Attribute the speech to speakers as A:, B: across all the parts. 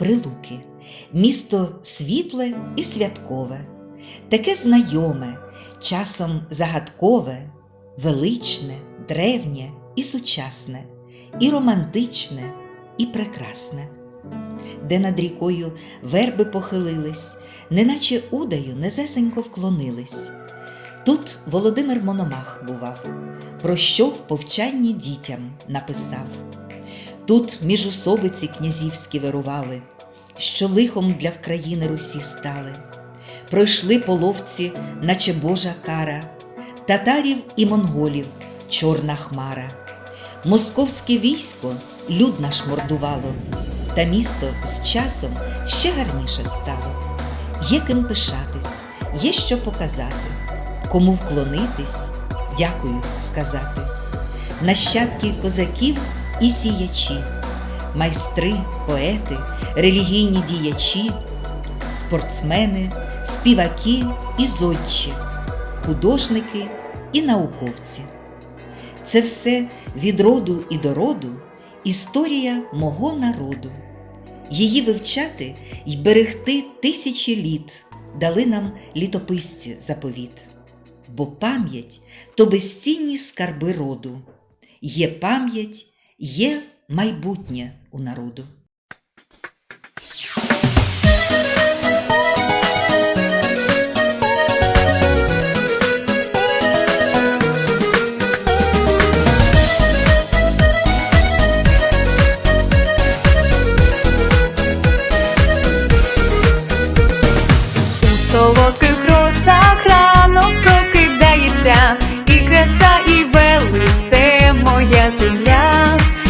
A: Прилуки, місто світле і святкове, таке знайоме, часом загадкове, величне, древнє і сучасне, і романтичне, і прекрасне, де над рікою верби похилились, неначе удаю незесенько вклонились. Тут Володимир Мономах бував, про що в повчанні дітям написав. Тут міжособиці князівські вирували, що лихом для вкраїни Русі стали. Пройшли половці, наче Божа кара, татарів і монголів чорна хмара. Московське військо люд наш мордувало, та місто з часом ще гарніше стало. Є ким пишатись, є що показати, кому вклонитись, дякую сказати. Нащадки козаків і сіячі, майстри, поети, релігійні діячі, спортсмени, співаки і зодчі, художники і науковці. Це все від роду і до роду історія мого народу. Її вивчати й берегти тисячі літ дали нам літописці заповіт. Бо пам'ять то безцінні скарби роду. Є пам'ять, є майбутнє у народу.
B: Солодких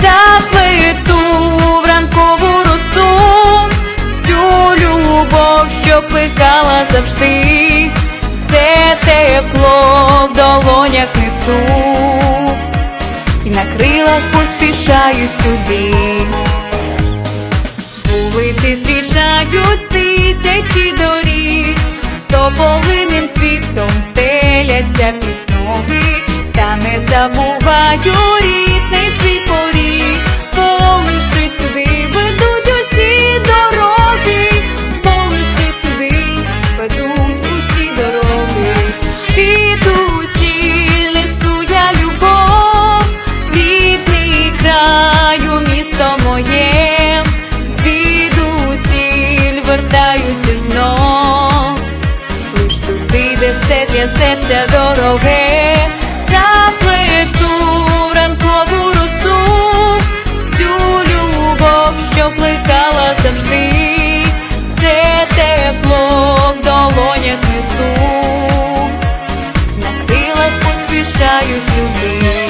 B: заплету в ранкову росу, всю любов, що плекала завжди, все тепло в долонях несу. І на крилах поспішаю сюди. Вулиці зустрічають тисячі доріг, тополинним світом стеляться під туди, де все для серця дороге, заплету ранкову росу, всю любов, що плекала завжди, все тепло в долонях несу, на крилах поспішаю сюди.